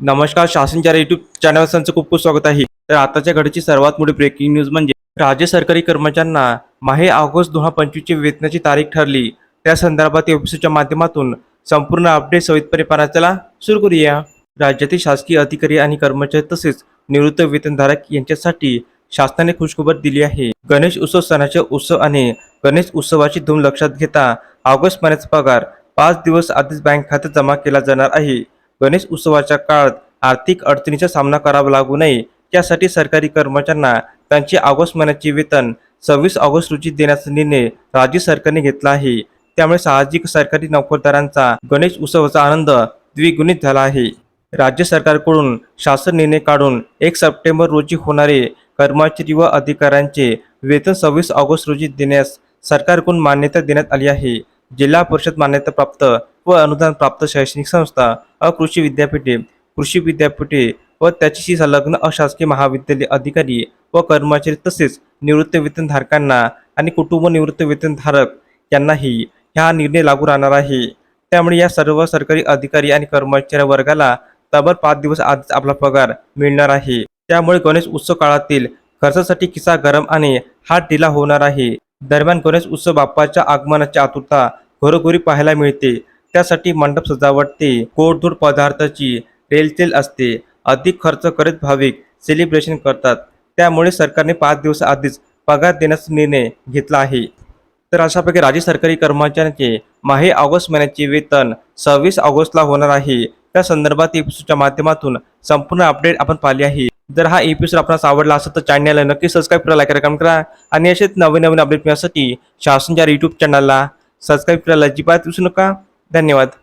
नमस्कार शासनच्या YouTube channel त्यांचं खूप खूप स्वागत आहे. तर आताच्या घडीची सर्वात मोठी ब्रेकिंग न्यूज म्हणजे राज्य सरकारी कर्मचाऱ्यांना माहे ऑगस्ट दोन हजार पंचवीसची वेतनाची तारीख ठरली. त्या संदर्भात एपिसोडच्या माध्यमातून संपूर्ण अपडेट सवितपणे पाहण्याला सुरू करूया. राज्यातील शासकीय अधिकारी आणि कर्मचारी तसेच निवृत्त वेतनधारक यांच्यासाठी शासनाने खुशखबर दिली आहे. गणेश उत्सव सणाचे उत्सव आणि गणेश उत्सवाची धूम लक्षात घेता ऑगस्ट महिन्याचा पगार पाच दिवस आधीच बँक खात्यात जमा केला जाणार आहे. गणेश उत्सवाच्या काळात आर्थिक अडचणीचा सामना करावा लागू नये. यासाठी सरकारी कर्मचाऱ्यांना त्यांचे ऑगस्ट महिन्याचे वेतन सव्वीस ऑगस्ट रोजी देण्याचा निर्णय राज्य सरकारने घेतला आहे. त्यामुळे साहजिक सरकारी नोकरदारांचा गणेश उत्सवाचा आनंद द्विगुणित झाला आहे. राज्य सरकारकडून शासन निर्णय काढून एक सप्टेंबर रोजी होणारे कर्मचारी व अधिकाऱ्यांचे वेतन सव्वीस ऑगस्ट रोजी देण्यास सरकारकडून मान्यता देण्यात आली आहे. जिल्हा परिषद मान्यताप्राप्त व अनुदान प्राप्त शैक्षणिक संस्था अकृषी विद्यापीठे कृषी विद्यापीठे व त्याच्याशी संलग्न अशासकीय महाविद्यालय अधिकारी व कर्मचारी तसेच निवृत्त वेतनधारकांना आणि कुटुंब निवृत्त वेतनधारक यांनाही हा निर्णय लागू राहणार आहे. त्यामुळे या सर्व सरकारी अधिकारी आणि कर्मचारी वर्गाला तब्बल पाच दिवस आधीच आपला पगार मिळणार आहे. त्यामुळे गणेश उत्सव काळातील खर्चासाठी किस्सा गरम आणि हात ढिला होणार आहे. दरम्यान गणेश उत्सव बाप्पाच्या आगमनाची आतुरता घरोघरी पाहायला मिळते. त्यासाठी मंडप सजावटते. गोडधोड पदार्थाची रेलचेल असते. अधिक खर्च करीत भाविक सेलिब्रेशन करतात. त्यामुळे सरकारने पाच दिवस आधीच पगार देण्याचा निर्णय घेतला आहे. तर अशापैकी राज्य सरकारी कर्मचाऱ्यांचे माहे ऑगस्ट महिन्याचे वेतन सव्वीस ऑगस्टला होणार आहे. त्या संदर्भात एपिसोडच्या माध्यमातून संपूर्ण अपडेट आपण पाहिली आहे. जर हा एपिसोड आपणास आवडला असेल तर चॅनलला नक्की सबस्क्राईब करा लाईक करा करा आणि असेच नवीन नवीन अपडेट मिळण्यासाठी शासनच्या यूट्यूब चॅनलला सबस्क्राईब करायला अजिबात विसरू नका. धन्यवाद.